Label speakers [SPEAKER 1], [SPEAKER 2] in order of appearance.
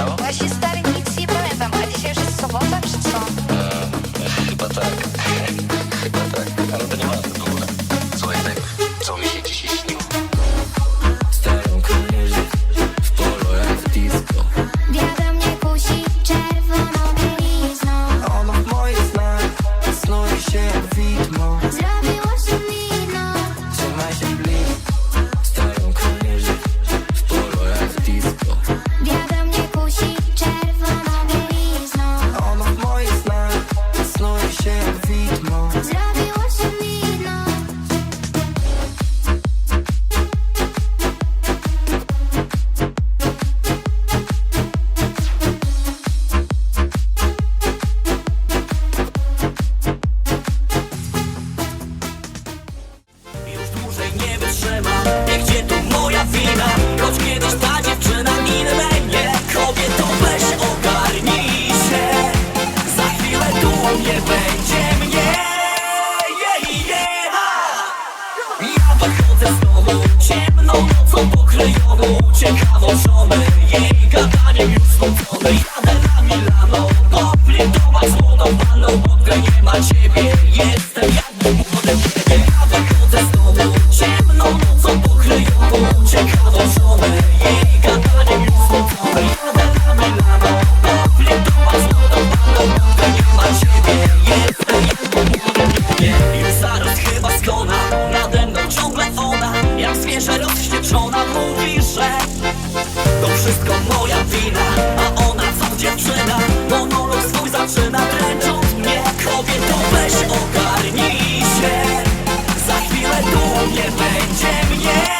[SPEAKER 1] stało?
[SPEAKER 2] Właśnie stary, nic nie powiem wam, a dzisiaj już jest sobota,
[SPEAKER 3] Ja wychodzę z domu Ciemną nocą pokrojową Ciekawo żony Jej gadaniem już zmącone Jadę na Milano Bo ma Jestem ja To wszystko moja wina, a ona fakt dziewczyna Monolog swój zaczyna, dręcząc mnie. Kobieto weź ogarnij się. Za chwilę tu nie będzie mnie.